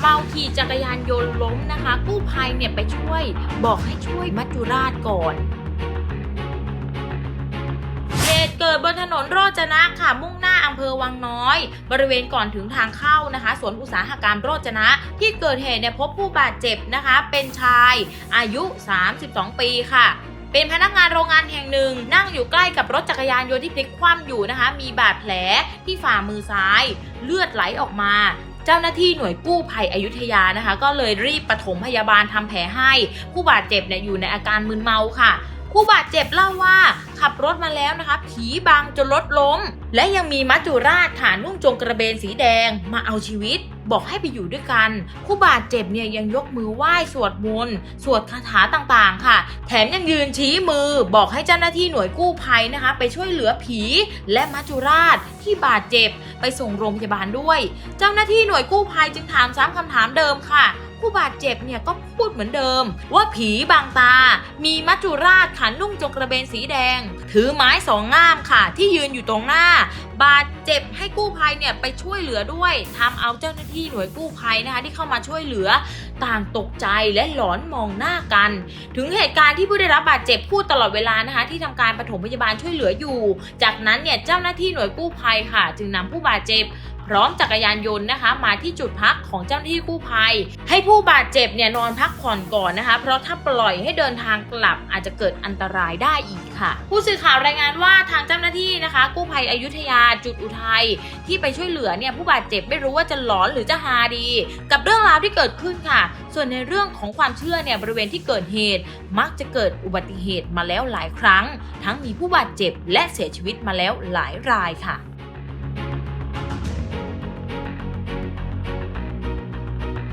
เมาขี่จักรยานยนต์ล้มนะคะ กู้ภัยเนี่ยไปช่วย บอกให้ช่วยมัจจุราชก่อนเหตุเกิดบนถนนโรจนะค่ะ มุ่งหน้าอำเภอวังน้อย บริเวณก่อนถึงทางเข้านะคะสวนอุตสาหกรรมโรจนะ ที่เกิดเหตุเนี่ยพบผู้บาดเจ็บนะคะ เป็นชายอายุ 32 ปีค่ะเป็นพนักงานโรงงานแห่งหนึ่ง นั่งอยู่ใกล้กับรถจักรยานยนต์ที่พลิกคว่ำอยู่นะคะ มีบาดแผลที่ฝ่ามือซ้าย เลือดไหลออกมา เจ้าหน้าที่หน่วยกู้ภัยอยุธยานะคะ ก็เลยรีบปฐมพยาบาลทำแผลให้ ผู้บาดเจ็บเนี่ยอยู่ในอาการมึนเมาค่ะผู้บาดเจ็บเล่าว่าขับรถมาแล้วนะคะ ผีบังจนรถล้ม และยังมีมัจจุราชฐานนุ่งจงกระเบนสีแดงมาเอาชีวิต บอกให้ไปอยู่ด้วยกัน ผู้บาดเจ็บเนี่ยยังยกมือไหว้สวดมนต์สวดคาถาต่างๆ ค่ะ แถมยังยืนชี้มือบอกให้เจ้าหน้าที่หน่วยกู้ภัยนะคะ ไปช่วยเหลือผีและมัจจุราชที่บาดเจ็บไปส่งโรงพยาบาลด้วย เจ้าหน้าที่หน่วยกู้ภัยจึงถามซ้ำคำถามเดิมค่ะผู้บาดเจ็บเนี่ยก็พูดเหมือนเดิม ว่าผีบางตา มีมัจจุราชขันนุ่งจงกระเบนสีแดง ถือไม้สองง่ามค่ะ ที่ยืนอยู่ตรงหน้า บาดเจ็บให้กู้ภัยเนี่ยไปช่วยเหลือด้วยทำเอาเจ้าหน้าที่หน่วยกู้ภัยนะคะที่เข้ามาช่วยเหลือต่างตกใจและหลอนมองหน้ากัน ถึงเหตุการณ์ที่ผู้ได้รับบาดเจ็บพูดตลอดเวลานะคะ ที่ทำการปฐมพยาบาลช่วยเหลืออยู่ จากนั้นเนี่ยเจ้าหน้าที่หน่วยกู้ภัยค่ะ จึงนำผู้บาดเจ็บ ร้อมจักรยานยนต์นะคะ มาที่จุดพักของเจ้าหน้าที่กู้ภัย ให้ผู้บาดเจ็บเนี่ยนอนพักผ่อนก่อนนะคะ เพราะถ้าปล่อยให้เดินทางกลับอาจจะเกิดอันตรายได้อีกค่ะ ผู้สื่อข่าวรายงานว่าทางเจ้าหน้าที่นะคะ กู้ภัยอยุธยาจุดอุทัยที่ไปช่วยเหลือเนี่ยผู้บาดเจ็บไม่รู้ว่าจะหลอนหรือจะฮาดี กับเรื่องราวที่เกิดขึ้นค่ะ ส่วนในเรื่องของความเชื่อเนี่ยบริเวณที่เกิดเหตุ มักจะเกิดอุบัติเหตุมาแล้วหลายครั้ง ทั้งมีผู้บาดเจ็บและเสียชีวิตมาแล้วหลายรายค่ะ